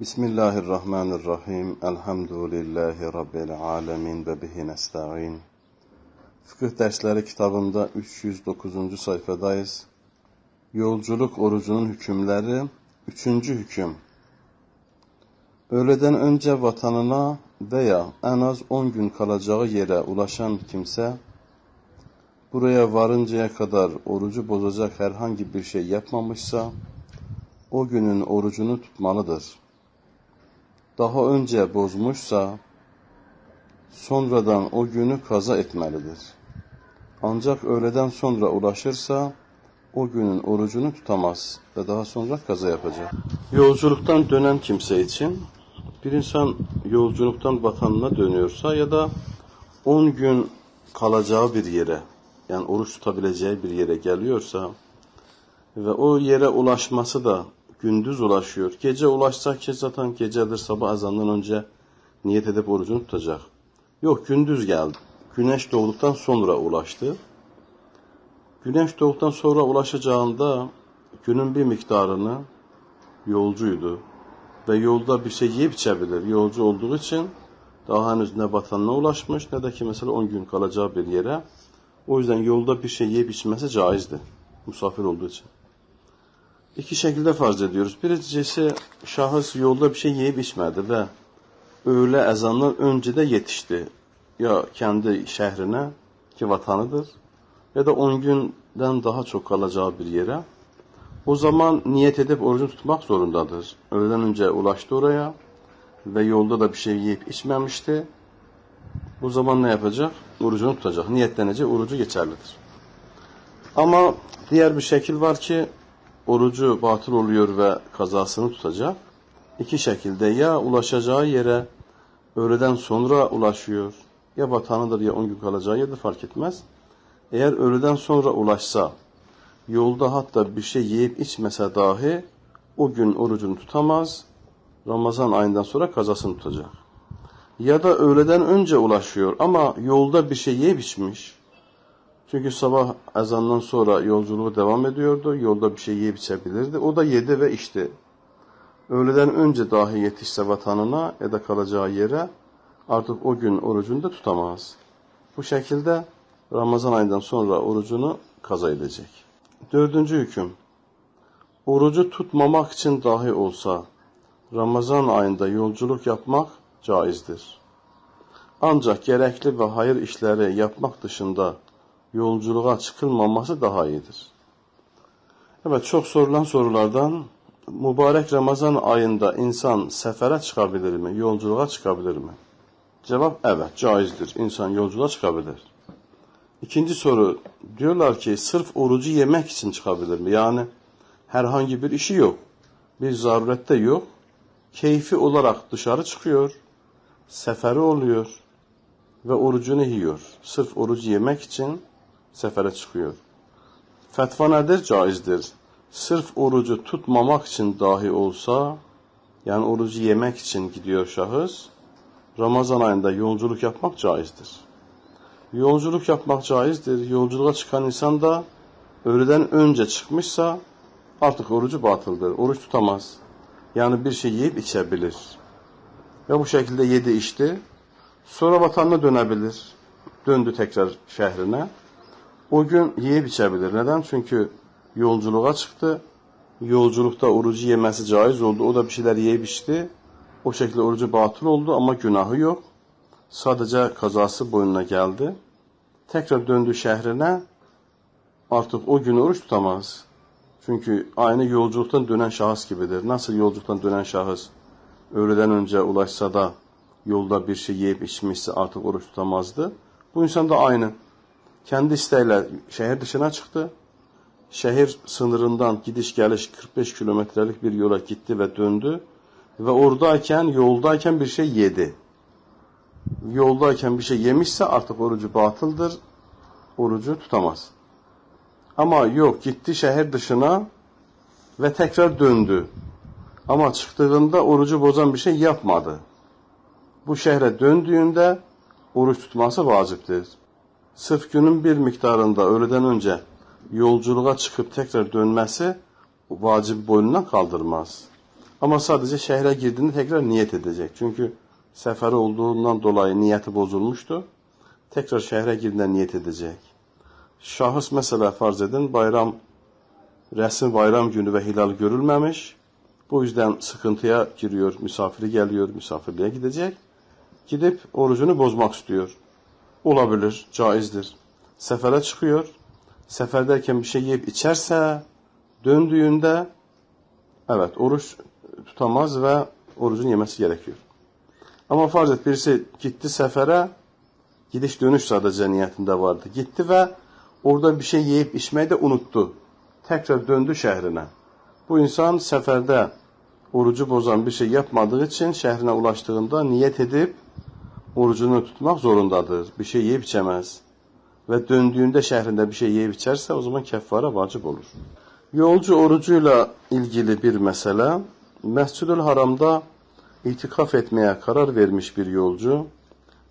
Bismillahirrahmanirrahim. Elhamdülillahi Rabbil alemin ve bihi nesta'in. Fıkıh dersleri kitabında 309. sayfadayız. Yolculuk orucunun hükümleri. Üçüncü hüküm. Öğleden önce vatanına veya en az 10 gün kalacağı yere ulaşan kimse, buraya varıncaya kadar orucu bozacak herhangi bir şey yapmamışsa, o günün orucunu tutmalıdır. Daha önce bozmuşsa, sonradan o günü kaza etmelidir. Ancak öğleden sonra ulaşırsa, o günün orucunu tutamaz ve daha sonra kaza yapacak. Yolculuktan dönen kimse için, bir insan yolculuktan vatanına dönüyorsa ya da 10 gün kalacağı bir yere, yani oruç tutabileceği bir yere geliyorsa ve o yere ulaşması da gündüz ulaşıyor. Gece ulaşsa ki zaten gecedir sabah ezanından önce niyet edip orucunu tutacak. Yok gündüz geldi. Güneş doğduktan sonra ulaştı. Güneş doğduktan sonra ulaşacağında günün bir miktarını yolcuydu. Ve yolda bir şey yiyip içebilir. Yolcu olduğu için daha henüz ne vatanına ulaşmış ne de ki mesela 10 gün kalacağı bir yere. O yüzden yolda bir şey yiyip içmesi caizdi. Misafir olduğu için. İki şekilde farz ediyoruz. Birincisi şahıs yolda bir şey yiyip içmedi ve öğle ezanından önce de yetişti. Ya kendi şehrine ki vatanıdır ya da 10 günden daha çok kalacağı bir yere. O zaman niyet edip orucunu tutmak zorundadır. Öğleden önce ulaştı oraya ve yolda da bir şey yiyip içmemişti. Bu zaman ne yapacak? Orucunu tutacak. Niyetlenecek, orucu geçerlidir. Ama diğer bir şekil var ki orucu batıl oluyor ve kazasını tutacak. İki şekilde ya ulaşacağı yere öğleden sonra ulaşıyor. Ya vatanıdır ya on gün kalacağı yerde fark etmez. Eğer öğleden sonra ulaşsa, yolda hatta bir şey yiyip içmese dahi o gün orucunu tutamaz. Ramazan ayından sonra kazasını tutacak. Ya da öğleden önce ulaşıyor ama yolda bir şey yiyip içmiş. Çünkü sabah ezandan sonra yolculuğu devam ediyordu. Yolda bir şey yiyip içebilirdi. O da yedi ve içti. Öğleden önce dahi yetişse vatanına ya da kalacağı yere artık o gün orucunu da tutamaz. Bu şekilde Ramazan ayından sonra orucunu kaza edecek. Dördüncü hüküm. Orucu tutmamak için dahi olsa Ramazan ayında yolculuk yapmak caizdir. Ancak gerekli ve hayır işleri yapmak dışında yolculuğa çıkılmaması daha iyidir. Evet çok sorulan sorulardan mübarek Ramazan ayında insan sefere çıkabilir mi? Yolculuğa çıkabilir mi? Cevap evet caizdir. İnsan yolculuğa çıkabilir. İkinci soru diyorlar ki sırf orucu yemek için çıkabilir mi? Yani herhangi bir işi yok. Bir zarurette yok. Keyfi olarak dışarı çıkıyor. Seferi oluyor. Ve orucunu yiyor. Sırf orucu yemek için sefere çıkıyor. Fetva nedir? Caizdir. Sırf orucu tutmamak için dahi olsa, yani orucu yemek için gidiyor şahıs, Ramazan ayında yolculuk yapmak caizdir. Yolculuk yapmak caizdir. Yolculuğa çıkan insan da öğleden önce çıkmışsa artık orucu batıldır. Oruç tutamaz. Yani bir şey yiyip içebilir. Ve bu şekilde yedi içti. Sonra vatanına dönebilir. Döndü tekrar şehrine. O gün yiyip içebilir. Neden? Çünkü yolculuğa çıktı. Yolculukta orucu yemesi caiz oldu. O da bir şeyler yiyip içti. O şekilde orucu batıl oldu ama günahı yok. Sadece kazası boynuna geldi. Tekrar döndü şehrine. Artık o gün oruç tutamaz. Çünkü aynı yolculuktan dönen şahıs gibidir. Nasıl yolculuktan dönen şahıs öğleden önce ulaşsa da yolda bir şey yiyip içmişse artık oruç tutamazdı. Bu insan da aynı. Kendi isteğiyle şehir dışına çıktı. Şehir sınırından gidiş geliş 45 kilometrelik bir yola gitti ve döndü. Ve oradayken, yoldayken bir şey yedi. Yoldayken bir şey yemişse artık orucu batıldır. Orucu tutamaz. Ama yok gitti şehir dışına ve tekrar döndü. Ama çıktığında orucu bozan bir şey yapmadı. Bu şehre döndüğünde oruç tutması vaciptir. Sırf günün bir miktarında öğleden önce yolculuğa çıkıp tekrar dönmesi vacip boynundan kaldırmaz. Ama sadece şehre girdiğinde tekrar niyet edecek. Çünkü seferi olduğundan dolayı niyeti bozulmuştu. Tekrar şehre girdiğinde niyet edecek. Şahıs mesela farz edin bayram, resmi bayram günü ve hilal görülmemiş. Bu yüzden sıkıntıya giriyor, misafiri geliyor, misafirliğe gidecek. Gidip orucunu bozmak istiyor. Olabilir, caizdir. Sefere çıkıyor. Seferdeyken bir şey yiyip içerse döndüğünde evet oruç tutamaz ve orucun yemesi gerekiyor. Ama farz et birisi gitti sefere gidiş dönüş sadece niyetinde vardı. Gitti ve orada bir şey yiyip içmeyi de unuttu. Tekrar döndü şehrine. Bu insan seferde orucu bozan bir şey yapmadığı için şehrine ulaştığında niyet edip orucunu tutmak zorundadır. Bir şey yiyip içemez. Ve döndüğünde şehrinde bir şey yiyip içerse o zaman keffara vacip olur. Yolcu orucuyla ilgili bir mesele. Mescid-ül Haram'da itikaf etmeye karar vermiş bir yolcu,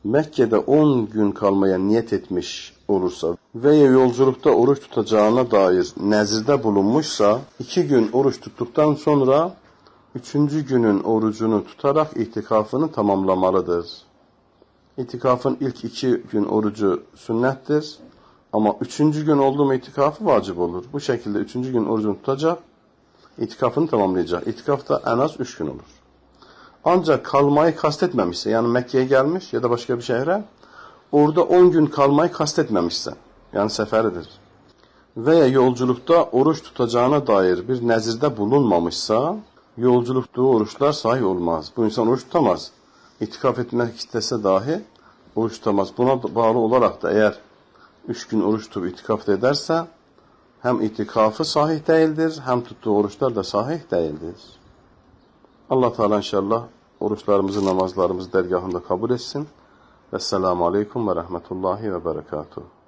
Mekke'de 10 gün kalmaya niyet etmiş olursa veya yolculukta oruç tutacağına dair nezirde bulunmuşsa, iki gün oruç tuttuktan sonra üçüncü günün orucunu tutarak itikafını tamamlamalıdır. İtikafın ilk iki gün orucu sünnettir. Ama üçüncü gün oldu mu itikafı vacip olur. Bu şekilde üçüncü gün orucunu tutacak, itikafını tamamlayacak. İtikaf da en az üç gün olur. Ancak kalmayı kastetmemişse, yani Mekke'ye gelmiş ya da başka bir şehre, orada on gün kalmayı kastetmemişse, yani seferidir. Veya yolculukta oruç tutacağına dair bir nezirde bulunmamışsa, yolculukta oruçlar sahih olmaz. Bu insan oruç tutamaz. İtikaf etmek istese dahi oruç tutamaz. Buna bağlı olarak da eğer üç gün oruç tutup itikaf ederse hem itikafı sahih değildir hem tuttuğu oruçlar da sahih değildir. Allah Teala inşallah oruçlarımızı, namazlarımızı dergahında kabul etsin. Vesselamu Aleyküm ve Rahmetullahi ve Berekatuhu.